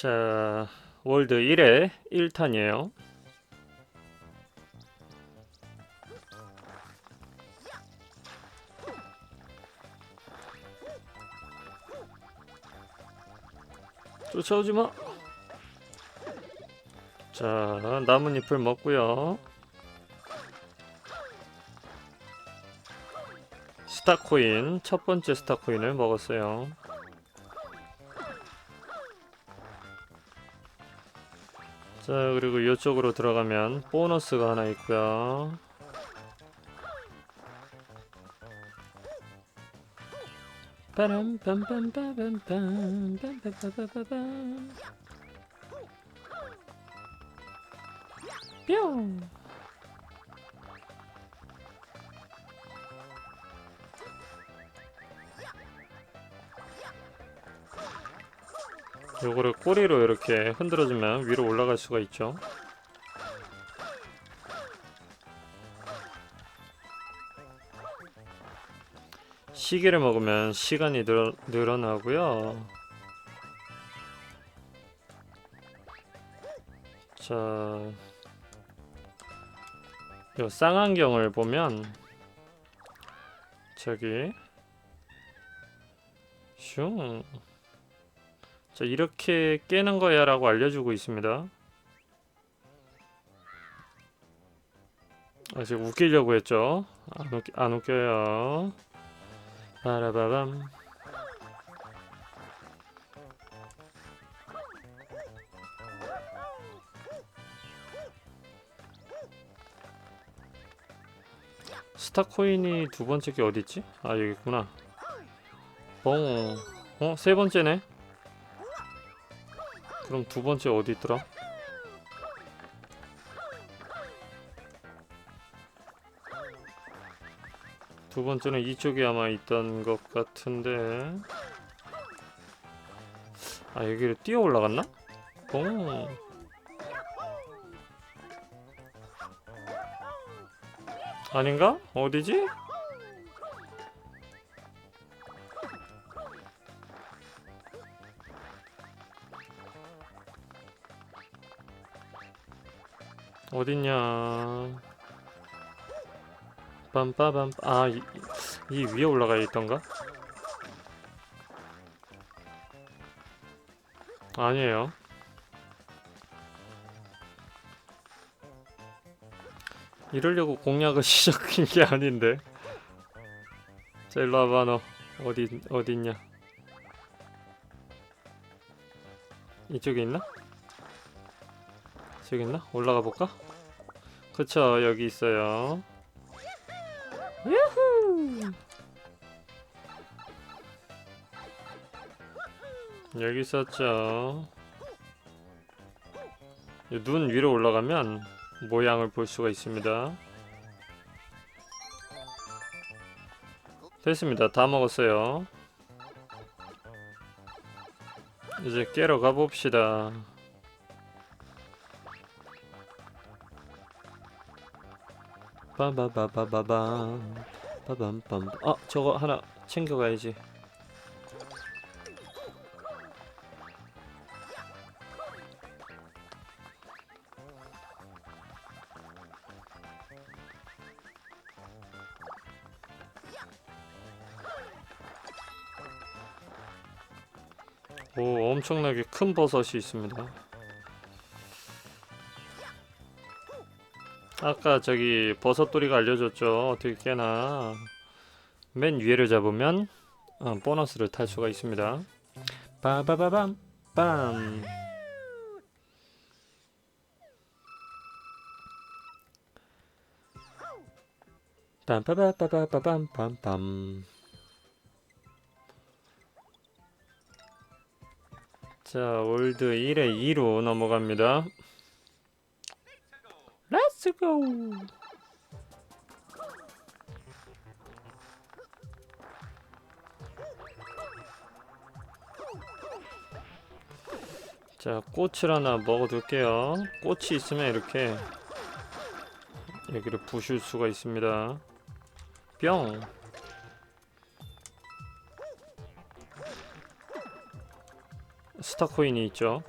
자, 월드 1회 1탄이에요. 쫓아오지 마. 자, 나뭇잎을 먹고요. 스타코인 첫 번째 스타코인을 먹었어요. 자 그리고 이쪽으로 들어가면 보너스가 하나 있고요. 뿅 요거를 꼬리로 이렇게 흔들어주면 위로 올라갈 수가 있죠. 시계를 먹으면 시간이 늘어, 늘어나고요. 자, 요 쌍안경을 보면 저기 슝 자, 이렇게 깨는 거야 라고 알려주고 있습니다. 아직 웃기려고 했죠? 안, 웃, 안 웃겨요. 바라바밤. 스타코인이 두 번째 게 어디 있지? 아 여기 있구나. 뻥. 어? 세 번째네. 그럼 두 번째 어디 있더라? 두 번째는 이쪽에 아마 있던 것 같은데 아 여기를 뛰어 올라갔나? 오 아닌가? 어디지? 어딨냐? 빰빠밤 아이 이 위에 올라가 있던가? 아니에요. 이러려고 공략을 시작한 게 아닌데. 자 일로 와봐 너. 어디 어디 있냐? 이쪽에 있나? 저기 있나? 올라가 볼까? 그쵸 여기 있어요. 유후! 여기 있었죠. 이눈 위로 올라가면 모양을 볼 수가 있습니다. 됐습니다. 다 먹었어요. 이제 깨러 가봅시다 빠바바바바밤 빠밤밤 아 저거 하나 챙겨가야지. 오 엄청나게 큰 버섯이 있습니다 아까 저기 버섯돌이가 알려줬죠. 어떻게 깨나. 맨 위에를 잡으면 어, 보너스를 탈 수가 있습니다. 빠바바밤 빰. 빰빠바빠바빰빰빰. 자, 월드 1에 2로 넘어갑니다. Go. 자, 꽃을 하나 먹어둘게요. 꽃이 있으면 이렇게 여기를 부실 수가 있습니다. 뿅. 스타코인이 있죠.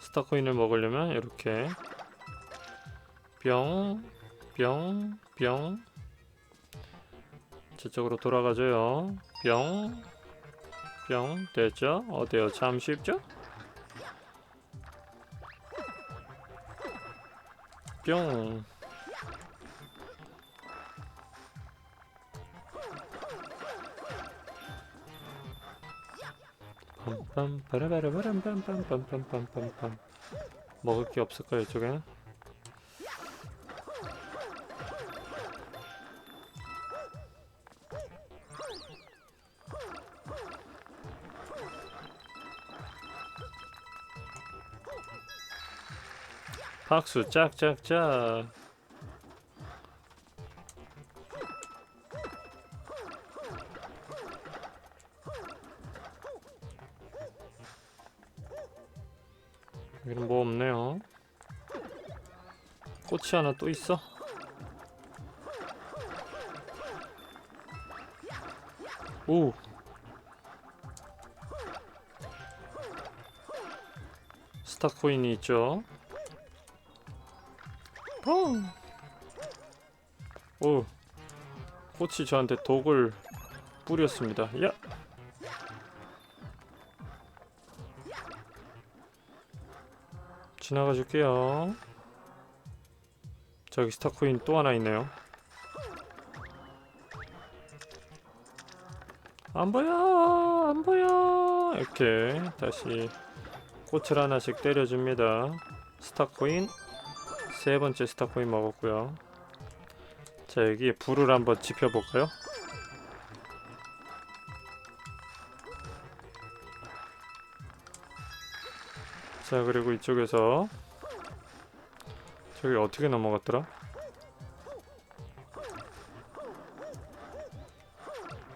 스타코인을 먹으려면 이렇게 뿅, 뿅, 뿅 저쪽으로 돌아가줘요. 뿅, 뿅 됐죠? 어때요? 참 쉽죠? 뿅. 빰빰 빠라바라바람 빰빰빰빰빰빰빰 먹을 게 없을까요 이쪽에 박수 짝짝짝. 여기는 뭐 없네요. 꽃이 하나 또 있어? 오. 스타코인이 있죠 어. 오 꽃이 저한테 독을 뿌렸습니다 야 지나가 줄게요. 저기 스타코인 또 하나 있네요. 안 보여, 안 보여. 이렇게 다시 꽃을 하나씩 때려줍니다. 스타코인 세 번째 스타 코인 먹었고요. 자 여기 불을 한번 지펴볼까요? 자 그리고 이쪽에서 저기 어떻게 넘어갔더라?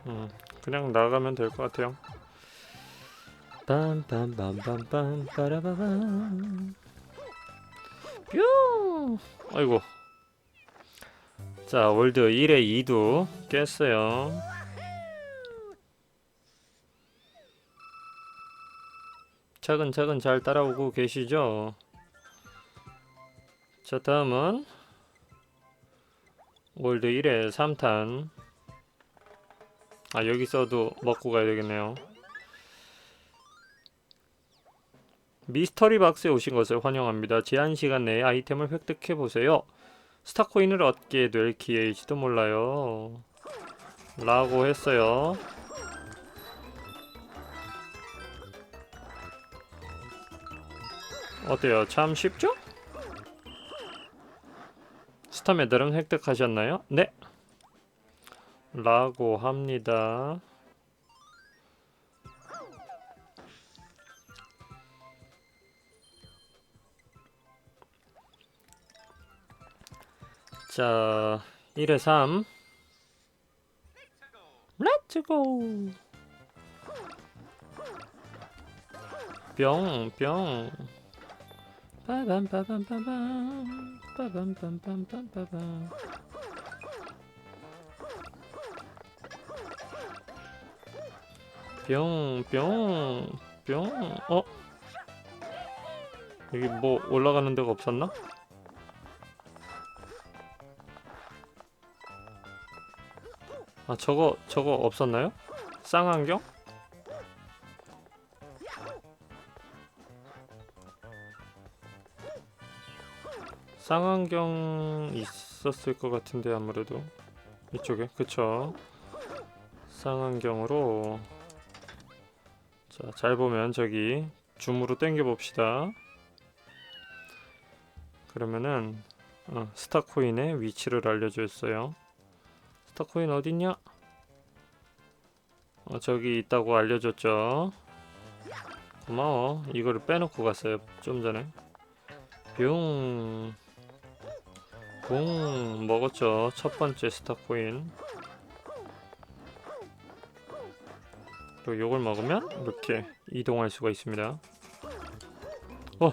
음 그냥 나가면 될 것 같아요. 빰빰빰빰빰 빠라바밤 뿅 아이고 자 월드 1에 2도 깼어요. 차근차근 잘 따라오고 계시죠? 자 다음은 월드 1회 3탄 아 여기서도 먹고 가야 되겠네요 미스터리 박스에 오신 것을 환영합니다 제한 시간 내에 아이템을 획득해 보세요 스타코인을 얻게 될 기회일지도 몰라요 라고 했어요 어때요? 참 쉽죠? 스타 메달은 획득하셨나요? 네. 라고 합니다. 자, 1에 3. 렛츠고! 뿅, 뿅. 빠밤빠밤빠밤 빠밤빰빰빰빠밤 뿅 뿅 뿅 어? 여기 뭐 올라가는 데가 없었나? 아 저거 저거 없었나요? 쌍안경? 쌍안경 있었을 것 같은데 아무래도. 이쪽에. 그쵸? 쌍안경으로. 자 잘 보면 저기 줌으로 당겨 봅시다. 그러면은 어, 스타코인의 위치를 알려줬어요 스타코인 어딨냐? 어, 저기 있다고 알려줬죠. 고마워. 이거를 빼놓고 갔어요 좀 전에. 뿅. 붕 먹었죠 첫 번째 스타코인. 그리고 요걸 먹으면 이렇게 이동할 수가 있습니다. 어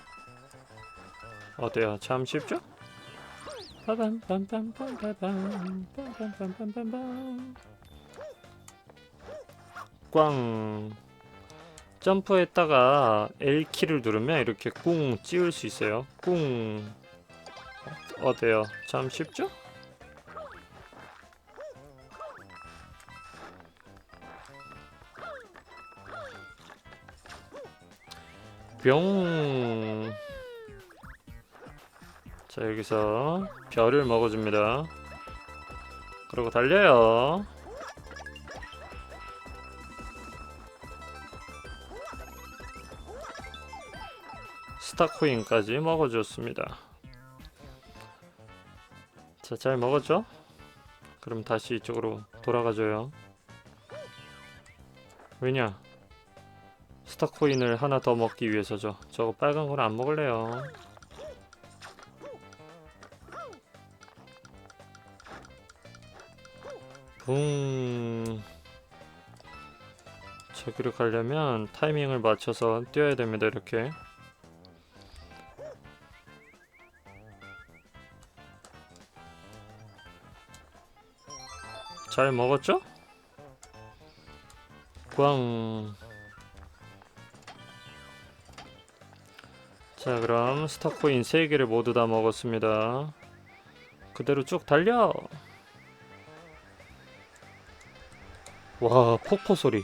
빰 빰빰빰빰빰 꽝 점프했다가 L 키를 누르면 이렇게 꿍 찌울 수 있어요. 꿍 어때요? 참 쉽죠? 뿅. 자, 여기서 별을 먹어줍니다. 그리고 달려요. 스타코인까지 먹어줬습니다. 자, 잘 먹었죠? 그럼 다시 이쪽으로 돌아가줘요. 왜냐? 스타코인을 하나 더 먹기 위해서죠. 저거 빨간 건안 먹을래요. 붕. 저기로 가려면 타이밍을 맞춰서 뛰어야 됩니다. 이렇게. 잘 먹었죠? 꽝. 자 그럼 스타코인 3개를 모두 다 먹었습니다 그대로 쭉 달려 와 폭포 소리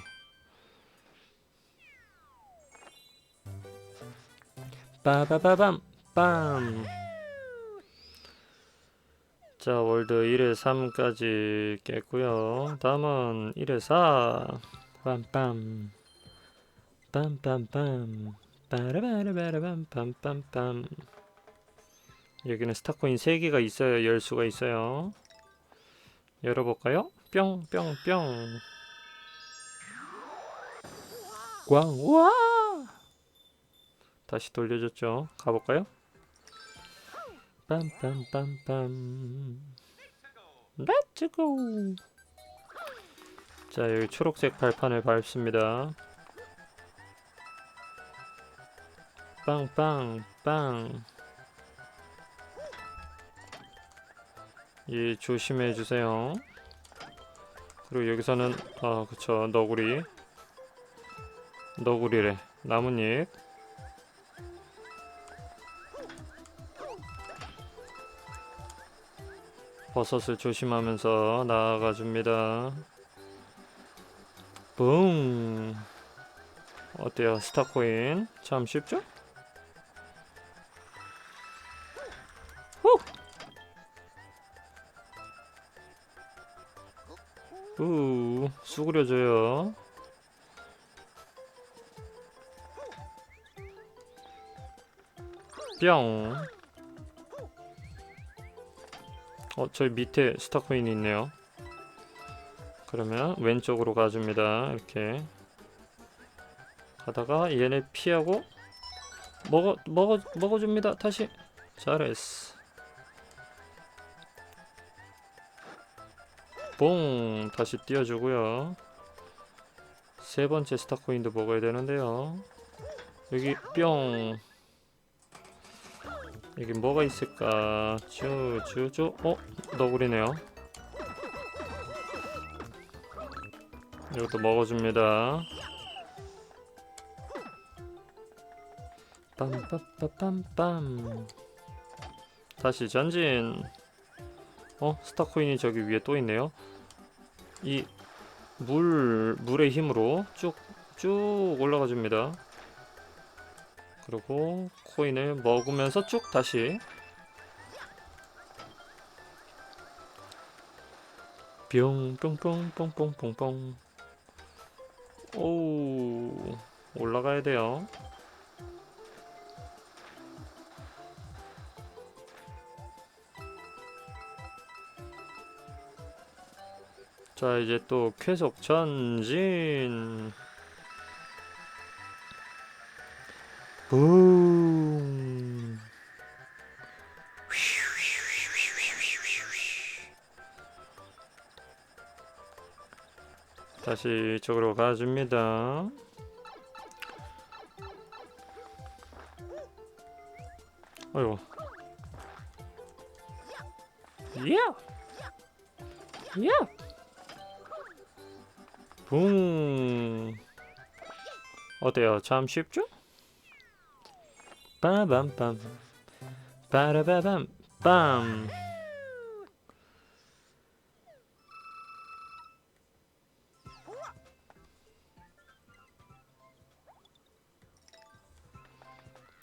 빠바바밤 빰 자, 월드 1에 3까지 깼고요. 다음은 1에 4. 빰빰. 빰빰빰. 빠라바라바라밤 빰빰빰. 여기는 스타코인 3개가 있어야 열 수가 있어요. 열어볼까요? 뿅 뿅 뿅. 꽝. 와! 다시 돌려줬죠. 가볼까요? 빰빰빰빰 렛츠 고 자 여기 초록색 발판을 밟습니다 빵빵빵 예 조심해 주세요 그리고 여기서는 아 그쵸 너구리 너구리래 나뭇잎 버섯을 조심하면서 나아가 줍니다. 붕. 어때요? 스타코인. 참 쉽죠? 후! 우, 수그려줘요. 뿅. 어, 저기 밑에 스타코인이 있네요. 그러면 왼쪽으로 가줍니다. 이렇게 가다가 얘네 피하고 먹어 먹어 먹어줍니다. 다시 잘했어. 봉 다시 띄워주고요. 세 번째 스타코인도 먹어야 되는데요. 여기 뿅 여기 뭐가 있을까? 쭈쭈쭈 어? 너구리네요. 이것도 먹어줍니다. 빰빰빰빰빰 다시 전진. 어? 스타코인이 저기 위에 또 있네요. 이 물, 물의 힘으로 쭉, 쭉 올라가 줍니다. 그리고 코인을 먹으면서 쭉 다시. 뿅 뿅뿅뿅뿅뿅뿅. 오 올라가야 돼요. 자 이제 또 계속 전진 붐. 다시 이쪽으로 가줍니다. 어이구. 예! 예! 붕. 어때요? 참 쉽죠? 빠밤빰. 빠라바밤. 빰.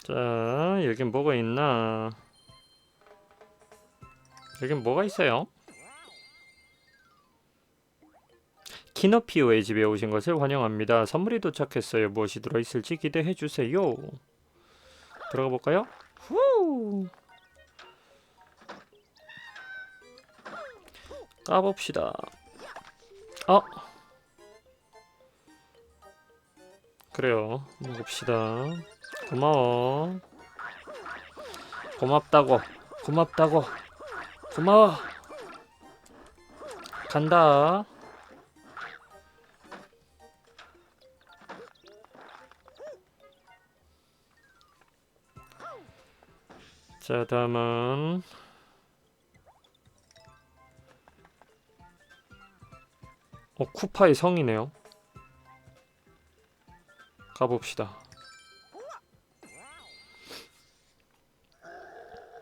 자, 여긴 뭐가 있나? 여긴 뭐가 있어요? 키노피오의 집에 오신 것을 환영합니다. 선물이 도착했어요. 무엇이 들어있을지 기대해 주세요. 들어가 볼까요? 후. 까봅시다. 어. 그래요. 먹읍시다. 고마워. 고맙다고. 고맙다고. 고마워. 간다. 자, 다음은 어, 쿠파의 성이네요. 가봅시다.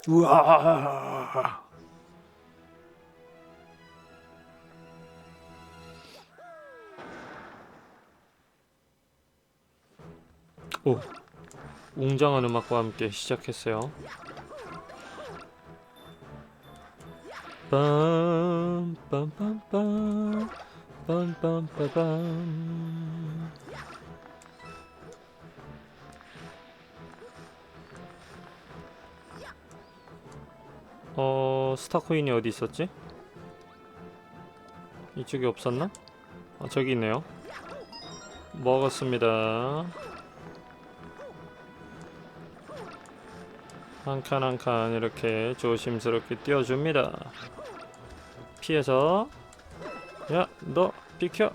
우와. 오, 웅장한 음악과 함께 시작했어요. 빰빰빰빰. 빰빰빰빰. 어 스타코인이 어디 있었지? 이쪽에 없었나? 아 저기 있네요. 먹었습니다. 한 칸 한 칸 이렇게 조심스럽게 띄워줍니다 피해서. 야 너 비켜.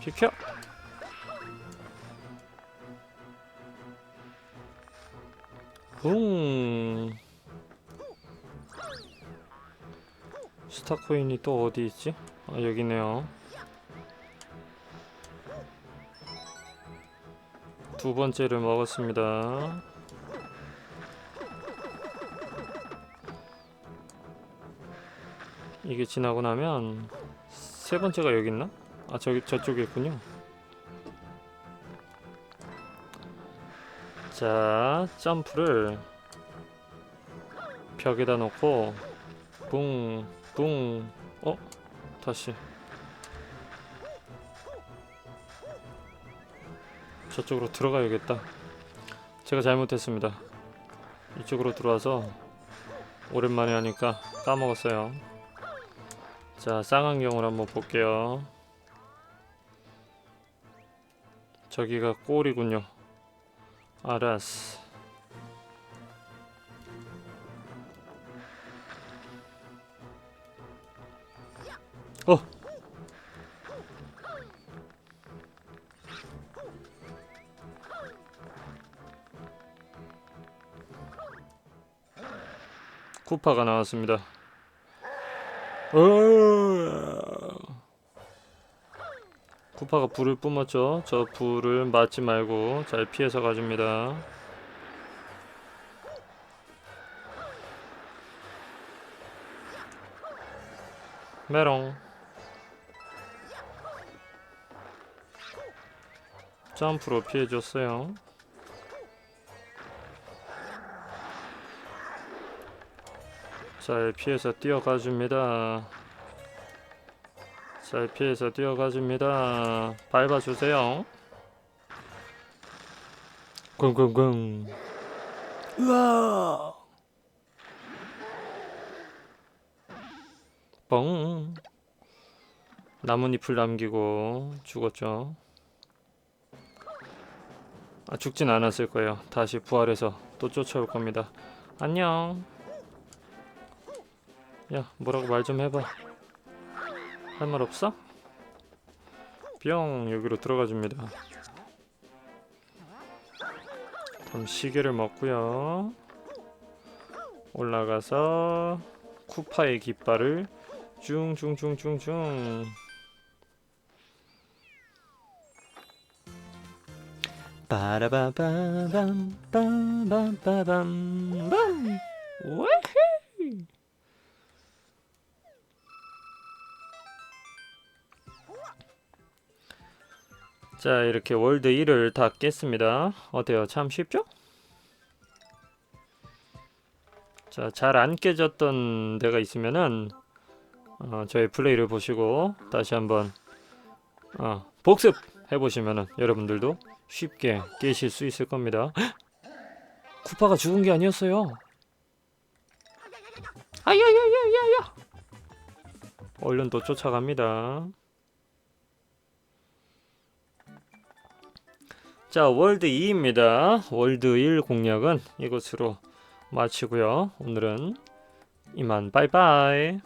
비켜. 붕 스타코인이 또 어디 있지? 아 여기 있네요 두 번째를 먹었습니다 이게 지나고 나면 세 번째가 여기 있나? 아 저기 저쪽에 있군요 자 점프를 벽에다 놓고 붕 뿡. 어? 다시. 저쪽으로 들어가야겠다. 제가 잘못했습니다. 이쪽으로 들어와서 오랜만에 하니까 까먹었어요. 자, 쌍안경을 한번 볼게요. 저기가 꼴이군요. 알았어. 어. 쿠파가 나왔습니다. 어. 쿠파가 불을 뿜었죠. 저 불을 맞지 말고 잘 피해서 가줍니다. 메롱. 점프로 피해줬어요. 잘 피해서 뛰어가 줍니다. 잘 피해서 뛰어가 줍니다. 밟아주세요. 꽝꽝꽝. 으아! 뻥. 나뭇잎을 남기고 죽었죠. 아, 죽진 않았을 거예요. 다시 부활해서 또 쫓아올 겁니다. 안녕. 야, 뭐라고 말 좀 해봐. 할 말 없어? 뿅 여기로 들어가 줍니다. 그럼 시계를 먹고요. 올라가서 쿠파의 깃발을 쭝쭝쭝쭝쭝 빠라바바밤 빠바바밤 밤 웨헤! 자 이렇게 월드 1을 다 깼습니다. 어때요? 참 쉽죠? 자잘 안 깨졌던 데가 있으면은 어, 저희 플레이를 보시고 다시 한번 어, 복습 해보시면은 여러분들도 쉽게 깨실 수 있을 겁니다. 헉! 쿠파가 죽은 게 아니었어요. 아야야야야야! 얼른 또 쫓아갑니다. 자, 월드 2입니다. 월드 1 공략은 이것으로 마치고요. 오늘은 이만 빠이빠이.